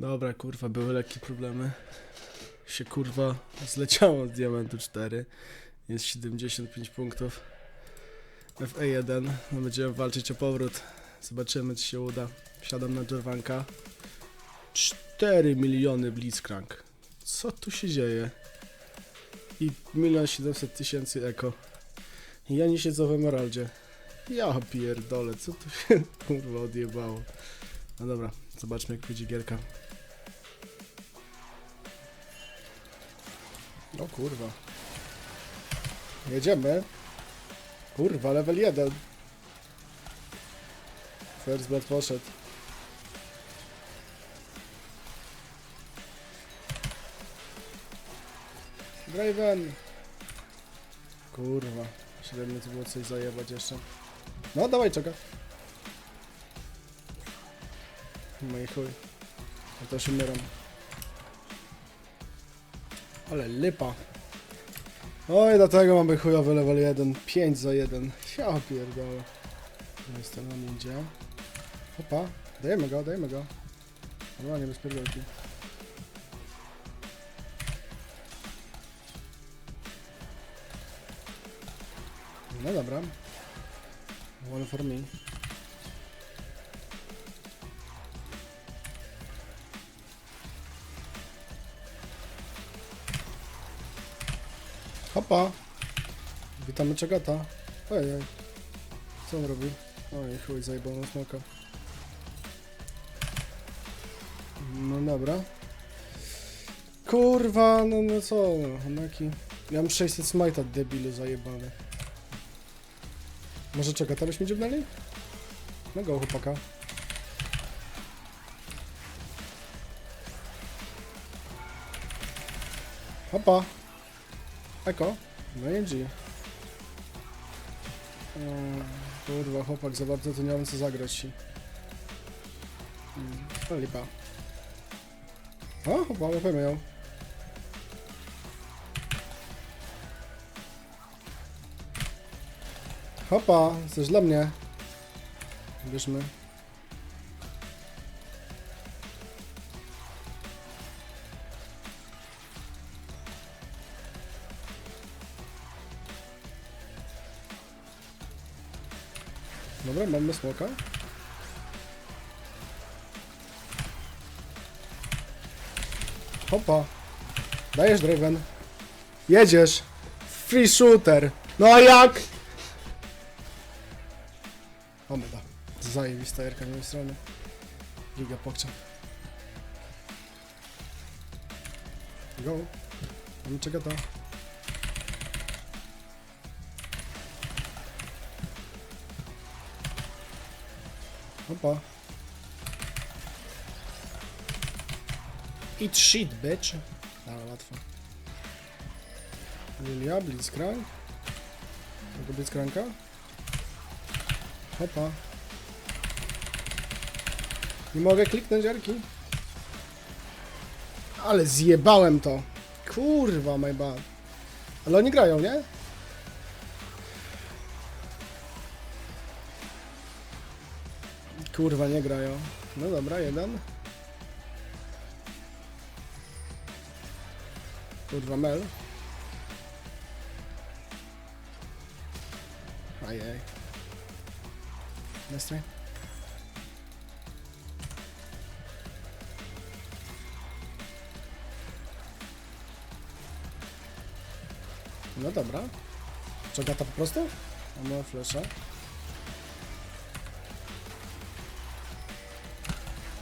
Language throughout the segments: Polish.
Dobra, kurwa, były lekkie problemy. Się kurwa zleciało z diamentu 4. Jest 75 punktów. FA1. No będziemy walczyć o powrót. Zobaczymy, czy się uda. Wsiadam na Jervanka. 4 miliony Blitzcrank. Co tu się dzieje? I 1 700 tysięcy eko. Ja nie siedzę w Emeraldzie. Ja pierdolę, co tu się kurwa odjebało. No dobra, zobaczmy jak pójdzie gierka. O kurwa. Jedziemy. Kurwa, level 1. First blood poszedł. Draven. Kurwa. Średnio to było coś zajebać jeszcze. No, dawaj, czeka. No chuj. Ja też umieram. Ale lipa. Oj, dlatego mamy chujowy level 1. 5 za 1. Ja pierdolę. No jest ten on idzie. Opa. Dajemy go, dajemy go. Normalnie bez pierdolki. No dobra. One for me. Hopa! Witamy Czegata. Ojej. Co on robi? Oj, chuj, zajebał na smoka. No dobra. Kurwa, no, no co, no, Honaki. Ja mam 600 smite'a, debilu zajebany. Może Czegata byśmy dziubnęli? No go, chłopaka. Hopa! Eko? No i kurwa, chłopak za bardzo to nie mam co zagrać. Mm, to lipa. O, chyba łapiemy ją. Hopa, coś dla mnie. Bierzmy. Dobra, mamy smoka. Hopa. Dajesz, Draven. Jedziesz. Free shooter. No a jak? O da. Zajebista jerka z mojej strony. Giga pokcia. Go. Mamy czego to? Opa. Eat shit, bitch. Ale łatwo. Lilia, Blitzcrank. Tego Blitzcranka. Hopa. Nie mogę kliknąć arki. Ale zjebałem to. Kurwa, my bad. Ale oni grają, nie? Kurwa, nie grają. No dobra, jeden. Kurwa, Mel. Ajej. Nastrój. No dobra. Czeka to po prostu? Mamy flesza.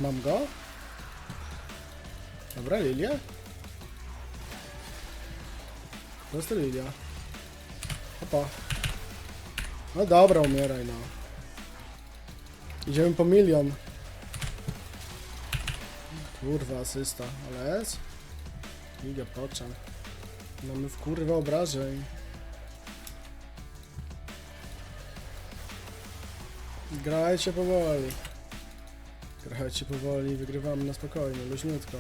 Mam go. Dobra, Lilia. Po prostu Lilia. Opa. No dobra, umieraj no. Idziemy po milion. Kurwa, asysta. Ale jest? Liga poczam. Mamy w kurwa obrażeń. Grajcie powoli. Grajcie powoli, wygrywamy na spokojnie, luźniutko.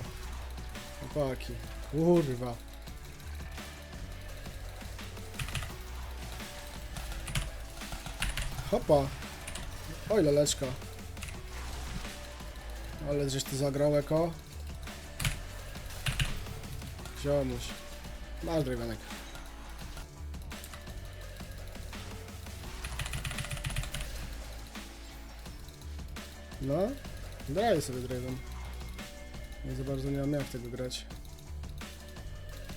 Chłopaki. Kurwa. Hopa. Oj, laleczka. Ale żeś ty zagrał, Eko. Ziomuś. Masz Dravenek. No, daję sobie Draven. Nie za bardzo nie mam jak tego grać.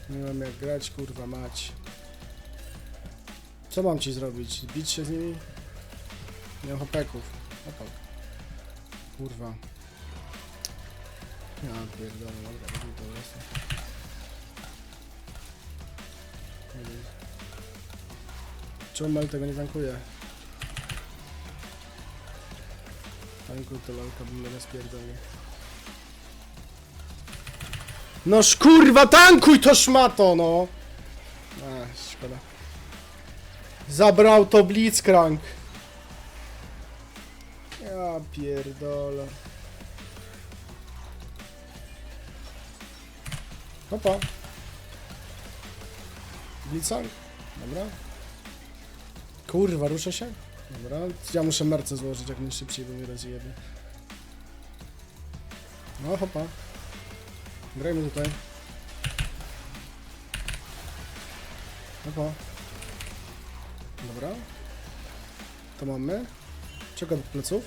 Nie mam jak grać, kurwa mać. Co mam ci zrobić? Bić się z nimi? Nie mam hopeków. Hopek. Kurwa. Ja pierdolę, dobra, robię to jest. Czemu tego nie tankuje? Tankuj to lalka, bym mnie spierdolił. Noż kurwa, tankuj to szmato, no! A, szkoda. Zabrał to Blitzcrank. Ja pierdolę. Opa. Blitzcrank? Dobra. Kurwa, rusza się? Dobra, ja muszę merce złożyć jak najszybciej, bo mnie rozjebie. No, hopa. Grajmy tutaj. Hopa. Dobra. To mamy. Czeka do pleców.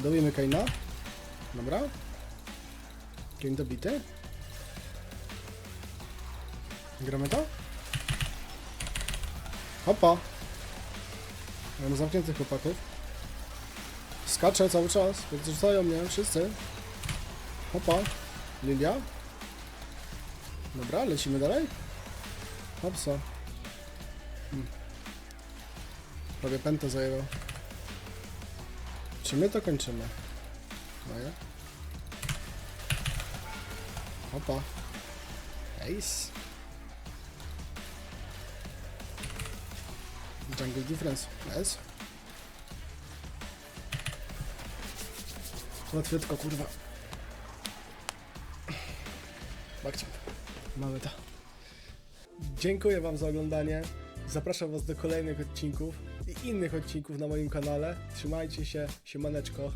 Dobijemy Kaina. Dobra. Kain dobity. Gramy to? Hopa. Mam zamkniętych chłopaków. Skaczę cały czas. Podrzucają mnie wszyscy. Hopa. Lilia. Dobra, lecimy dalej. Hopsa. Hmm. Prawie pętę zajęło. Czy my to kończymy? No. Hopa. Ace. Jungle difference. Nice. Łatwiutko, kurwa. Bakcie. Mamy to. Dziękuję Wam za oglądanie. Zapraszam Was do kolejnych odcinków i innych odcinków na moim kanale. Trzymajcie się, siemaneczko.